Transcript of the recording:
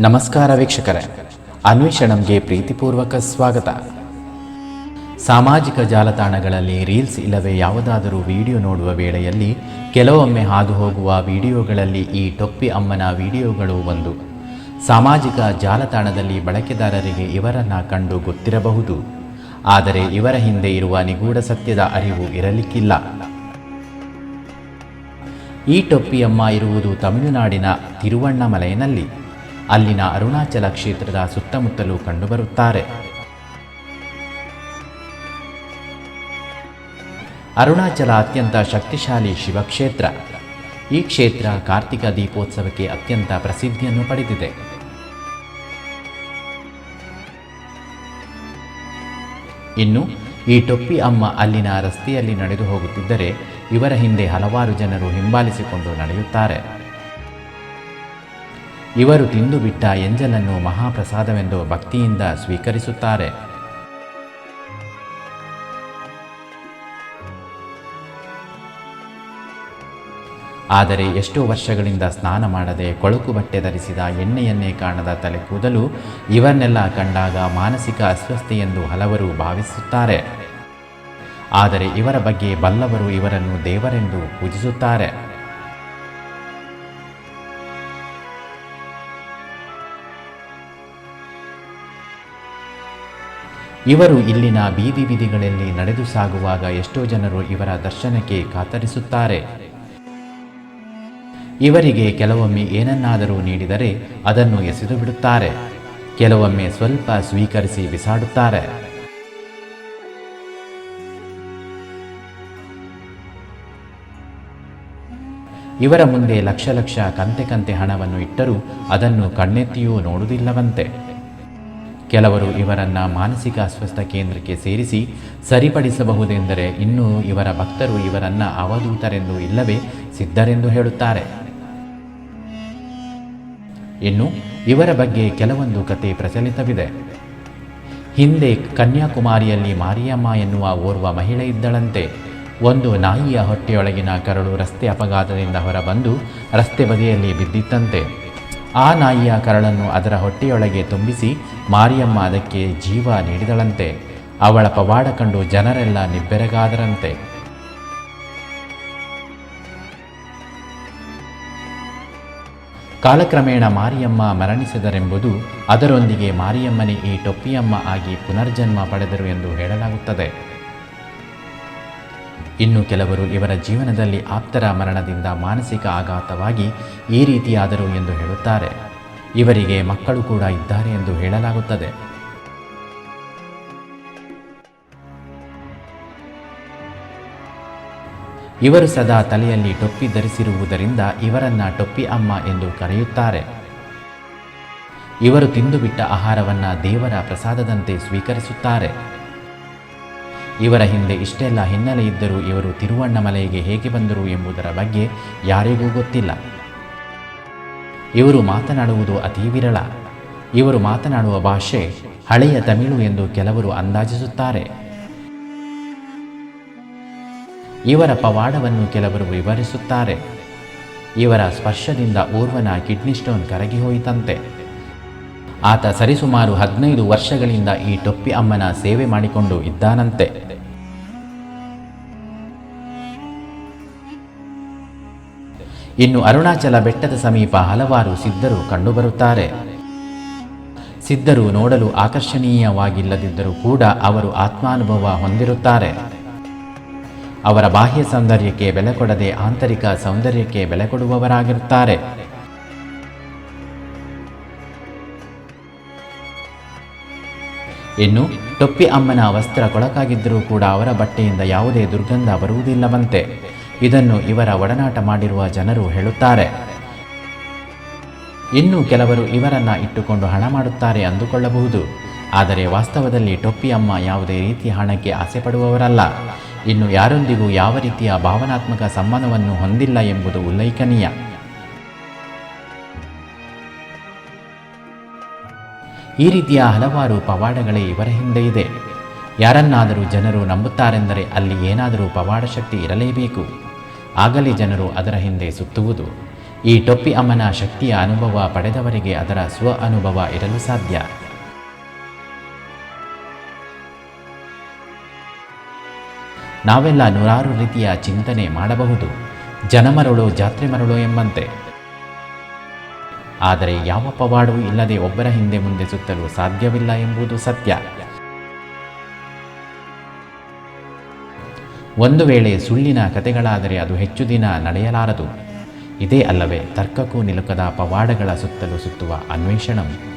ನಮಸ್ಕಾರ ವೀಕ್ಷಕರೇ. ಅನ್ವೇಷಣಂಗೆ ಪ್ರೀತಿಪೂರ್ವಕ ಸ್ವಾಗತ. ಸಾಮಾಜಿಕ ಜಾಲತಾಣಗಳಲ್ಲಿ ರೀಲ್ಸ್ ಇಲ್ಲವೇ ಯಾವುದಾದರೂ ವಿಡಿಯೋ ನೋಡುವ ವೇಳೆಯಲ್ಲಿ ಕೆಲವೊಮ್ಮೆ ಹಾದು ಹೋಗುವ ವಿಡಿಯೋಗಳಲ್ಲಿ ಈ ಟೊಪ್ಪಿ ಅಮ್ಮನ ವಿಡಿಯೋಗಳು ಒಂದು. ಸಾಮಾಜಿಕ ಜಾಲತಾಣದಲ್ಲಿ ಬಳಕೆದಾರರಿಗೆ ಇವರನ್ನು ಕಂಡು ಗೊತ್ತಿರಬಹುದು. ಆದರೆ ಇವರ ಹಿಂದೆ ಇರುವ ನಿಗೂಢ ಸತ್ಯದ ಅರಿವು ಇರಲಿಕ್ಕಿಲ್ಲ. ಈ ಟೊಪ್ಪಿಯಮ್ಮ ಇರುವುದು ತಮಿಳುನಾಡಿನ ತಿರುವಣ್ಣಮಲೈನಲ್ಲಿ. ಅಲ್ಲಿನ ಅರುಣಾಚಲ ಕ್ಷೇತ್ರದ ಸುತ್ತಮುತ್ತಲೂ ಕಂಡುಬರುತ್ತಾರೆ. ಅರುಣಾಚಲ ಅತ್ಯಂತ ಶಕ್ತಿಶಾಲಿ ಶಿವಕ್ಷೇತ್ರ. ಈ ಕ್ಷೇತ್ರ ಕಾರ್ತಿಕ ದೀಪೋತ್ಸವಕ್ಕೆ ಅತ್ಯಂತ ಪ್ರಸಿದ್ಧಿಯನ್ನು ಪಡೆದಿದೆ. ಇನ್ನು ಈ ಟೊಪ್ಪಿ ಅಮ್ಮ ಅಲ್ಲಿನ ರಸ್ತೆಯಲ್ಲಿ ನಡೆದು ಹೋಗುತ್ತಿದ್ದರೆ ಇವರ ಹಿಂದೆ ಹಲವಾರು ಜನರು ಹಿಂಬಾಲಿಸಿಕೊಂಡು ನಡೆಯುತ್ತಾರೆ. ಇವರು ತಿಂದು ಬಿಟ್ಟ ಎಂಜಲನ್ನು ಮಹಾಪ್ರಸಾದವೆಂದು ಭಕ್ತಿಯಿಂದ ಸ್ವೀಕರಿಸುತ್ತಾರೆ. ಆದರೆ ಎಷ್ಟೋ ವರ್ಷಗಳಿಂದ ಸ್ನಾನ ಮಾಡದೆ ಕೊಳಕು ಬಟ್ಟೆ ಧರಿಸಿದ ಎಣ್ಣೆಯನ್ನೇ ಕಾಣದ ತಲೆ ಕೂದಲು ಇವನ್ನೆಲ್ಲ ಕಂಡಾಗ ಮಾನಸಿಕ ಅಸ್ವಸ್ಥೆ ಎಂದು ಹಲವರು ಭಾವಿಸುತ್ತಾರೆ. ಆದರೆ ಇವರ ಬಗ್ಗೆ ಬಲ್ಲವರು ಇವರನ್ನು ದೇವರೆಂದು ಪೂಜಿಸುತ್ತಾರೆ. ಇವರು ಇಲ್ಲಿನ ಬೀದಿ ಬೀದಿಗಳಲ್ಲಿ ನಡೆದು ಸಾಗುವಾಗ ಎಷ್ಟೋ ಜನರು ಇವರ ದರ್ಶನಕ್ಕೆ ಕಾತರಿಸುತ್ತಾರೆ. ಇವರಿಗೆ ಕೆಲವೊಮ್ಮೆ ಏನನ್ನಾದರೂ ನೀಡಿದರೆ ಅದನ್ನು ಎಸೆದು ಬಿಡುತ್ತಾರೆ. ಕೆಲವೊಮ್ಮೆ ಸ್ವಲ್ಪ ಸ್ವೀಕರಿಸಿ ಬಿಸಾಡುತ್ತಾರೆ. ಇವರ ಮುಂದೆ ಲಕ್ಷ ಲಕ್ಷ ಕಂತೆ ಕಂತೆ ಹಣವನ್ನು ಇಟ್ಟರೂ ಅದನ್ನು ಕಣ್ಣೆತ್ತಿಯೂ ನೋಡುವುದಿಲ್ಲವಂತೆ. ಕೆಲವರು ಇವರನ್ನು ಮಾನಸಿಕ ಅಸ್ವಸ್ಥ ಕೇಂದ್ರಕ್ಕೆ ಸೇರಿಸಿ ಸರಿಪಡಿಸಬಹುದೆಂದರೆ ಇನ್ನೂ ಇವರ ಭಕ್ತರು ಇವರನ್ನ ಅವಧೂತರೆಂದು ಇಲ್ಲವೇ ಸಿದ್ಧರೆಂದು ಹೇಳುತ್ತಾರೆ. ಇನ್ನು ಇವರ ಬಗ್ಗೆ ಕೆಲವೊಂದು ಕತೆ ಪ್ರಚಲಿತವಿದೆ. ಹಿಂದೆ ಕನ್ಯಾಕುಮಾರಿಯಲ್ಲಿ ಮಾರಿಯಮ್ಮ ಎನ್ನುವ ಓರ್ವ ಮಹಿಳೆ ಇದ್ದಳಂತೆ. ಒಂದು ನಾಯಿಯ ಹೊಟ್ಟೆಯೊಳಗಿನ ಕರಳು ರಸ್ತೆ ಅಪಘಾತದಿಂದ ಹೊರಬಂದು ರಸ್ತೆ ಬದಿಯಲ್ಲಿ ಬಿದ್ದಿತ್ತಂತೆ. ಆ ನಾಯಿಯ ಕರಳನ್ನು ಅದರ ಹೊಟ್ಟೆಯೊಳಗೆ ತುಂಬಿಸಿ ಮಾರಿಯಮ್ಮ ಅದಕ್ಕೆ ಜೀವ ನೀಡಿದಳಂತೆ. ಅವಳ ಪವಾಡ ಕಂಡು ಜನರೆಲ್ಲ ನಿಬ್ಬೆರಗಾದರಂತೆ. ಕಾಲಕ್ರಮೇಣ ಮಾರಿಯಮ್ಮ ಮರಣಿಸಿದರೆಂಬುದು ಅದರೊಂದಿಗೆ ಮಾರಿಯಮ್ಮನೇ ಈ ಟೊಪ್ಪಿಯಮ್ಮ ಆಗಿ ಪುನರ್ಜನ್ಮ ಪಡೆದರು ಎಂದು ಹೇಳಲಾಗುತ್ತದೆ. ಇನ್ನು ಕೆಲವರು ಇವರ ಜೀವನದಲ್ಲಿ ಆಪ್ತರ ಮರಣದಿಂದ ಮಾನಸಿಕ ಆಘಾತವಾಗಿ ಈ ರೀತಿಯಾದರು ಎಂದು ಹೇಳುತ್ತಾರೆ. ಇವರಿಗೆ ಮಕ್ಕಳು ಕೂಡ ಇದ್ದಾರೆ ಎಂದು ಹೇಳಲಾಗುತ್ತದೆ. ಇವರು ಸದಾ ತಲೆಯಲ್ಲಿ ಟೊಪ್ಪಿ ಧರಿಸಿರುವುದರಿಂದ ಇವರನ್ನ ಟೊಪ್ಪಿ ಅಮ್ಮ ಎಂದು ಕರೆಯುತ್ತಾರೆ. ಇವರು ತಿಂದು ಬಿಟ್ಟ ಆಹಾರವನ್ನ ದೇವರ ಪ್ರಸಾದದಂತೆ ಸ್ವೀಕರಿಸುತ್ತಾರೆ. ಇವರ ಹಿಂದೆ ಇಷ್ಟೆಲ್ಲ ಹಿನ್ನೆಲೆ ಇದ್ದರೂ ಇವರು ತಿರುವಣ್ಣಮಲೆಗೆ ಹೇಗೆ ಬಂದರು ಎಂಬುದರ ಬಗ್ಗೆ ಯಾರಿಗೂ ಗೊತ್ತಿಲ್ಲ. ಇವರು ಮಾತನಾಡುವುದು ಅತಿ ವಿರಳ. ಇವರು ಮಾತನಾಡುವ ಭಾಷೆ ಹಳೆಯ ತಮಿಳು ಎಂದು ಕೆಲವರು ಅಂದಾಜಿಸುತ್ತಾರೆ. ಇವರ ಪವಾಡವನ್ನು ಕೆಲವರು ವಿವರಿಸುತ್ತಾರೆ. ಇವರ ಸ್ಪರ್ಶದಿಂದ ಓರ್ವನ ಕಿಡ್ನಿ ಸ್ಟೋನ್ ಕರಗಿ ಹೋಯಿತಂತೆ. ಆತ ಸರಿಸುಮಾರು ಹದಿನೈದು ವರ್ಷಗಳಿಂದ ಈ ಟೊಪ್ಪಿ ಅಮ್ಮನ ಸೇವೆ ಮಾಡಿಕೊಂಡು ಇದ್ದಾನಂತೆ. ಇನ್ನು ಅರುಣಾಚಲ ಬೆಟ್ಟದ ಸಮೀಪ ಹಲವಾರು ಸಿದ್ಧರು ಕಂಡುಬರುತ್ತಾರೆ. ಸಿದ್ಧರು ನೋಡಲು ಆಕರ್ಷಣೀಯವಾಗಿಲ್ಲದಿದ್ದರೂ ಕೂಡ ಅವರು ಆತ್ಮಾನುಭವ ಹೊಂದಿರುತ್ತಾರೆ. ಅವರ ಬಾಹ್ಯ ಸೌಂದರ್ಯಕ್ಕೆ ಬೆಲೆ ಕೊಡದೆ ಆಂತರಿಕ ಸೌಂದರ್ಯಕ್ಕೆ ಬೆಲೆ ಕೊಡುವವರಾಗಿರುತ್ತಾರೆ. ಇನ್ನು ಟೊಪ್ಪಿ ಅಮ್ಮನ ವಸ್ತ್ರ ಕೊಳಕಾಗಿದ್ದರೂ ಕೂಡ ಅವರ ಬಟ್ಟೆಯಿಂದ ಯಾವುದೇ ದುರ್ಗಂಧ ಬರುವುದಿಲ್ಲವಂತೆ. ಇದನ್ನು ಇವರ ಒಡನಾಟ ಮಾಡಿರುವ ಜನರು ಹೇಳುತ್ತಾರೆ. ಇನ್ನು ಕೆಲವರು ಇವರನ್ನ ಇಟ್ಟುಕೊಂಡು ಹಣ ಮಾಡುತ್ತಾರೆ ಅಂದುಕೊಳ್ಳಬಹುದು. ಆದರೆ ವಾಸ್ತವದಲ್ಲಿ ಟೊಪ್ಪಿ ಅಮ್ಮ ಯಾವುದೇ ರೀತಿಯ ಹಣಕ್ಕೆ ಆಸೆ ಪಡುವವರಲ್ಲ. ಇನ್ನು ಯಾರೊಂದಿಗೂ ಯಾವ ರೀತಿಯ ಭಾವನಾತ್ಮಕ ಸಂಬಂಧವನ್ನು ಹೊಂದಿಲ್ಲ ಎಂಬುದು ಉಲ್ಲೇಖನೀಯ. ಈ ರೀತಿಯ ಹಲವಾರು ಪವಾಡಗಳೇ ಇವರ ಹಿಂದೆ ಇದೆ. ಯಾರನ್ನಾದರೂ ಜನರು ನಂಬುತ್ತಾರೆಂದರೆ ಅಲ್ಲಿ ಏನಾದರೂ ಪವಾಡ ಶಕ್ತಿ ಇರಲೇಬೇಕು. ಆಗಲೇ ಜನರು ಅದರ ಹಿಂದೆ ಸುತ್ತುವುದು. ಈ ಟೊಪ್ಪಿ ಅಮ್ಮನ ಶಕ್ತಿಯ ಅನುಭವ ಪಡೆದವರಿಗೆ ಅದರ ಸ್ವ ಅನುಭವ ಇರಲು ಸಾಧ್ಯ. ನಾವೆಲ್ಲ ನೂರಾರು ರೀತಿಯ ಚಿಂತನೆ ಮಾಡಬಹುದು. ಜನಮರಳು ಜಾತ್ರೆ ಮರಳು ಎಂಬಂತೆ. ಆದರೆ ಯಾವ ಪವಾಡವೂ ಇಲ್ಲದೆ ಒಬ್ಬರ ಹಿಂದೆ ಮುಂದೆ ಸುತ್ತಲು ಸಾಧ್ಯವಿಲ್ಲ ಎಂಬುದು ಸತ್ಯ. ಒಂದು ವೇಳೆ ಸುಳ್ಳಿನ ಕತೆಗಳಾದರೆ ಅದು ಹೆಚ್ಚು ದಿನ ನಡೆಯಲಾರದು. ಇದೇ ಅಲ್ಲವೇ ತರ್ಕಕ್ಕೂ ನಿಲುಕದ ಪವಾಡಗಳ ಸುತ್ತಲೂ ಸುತ್ತುವ ಅನ್ವೇಷಣವು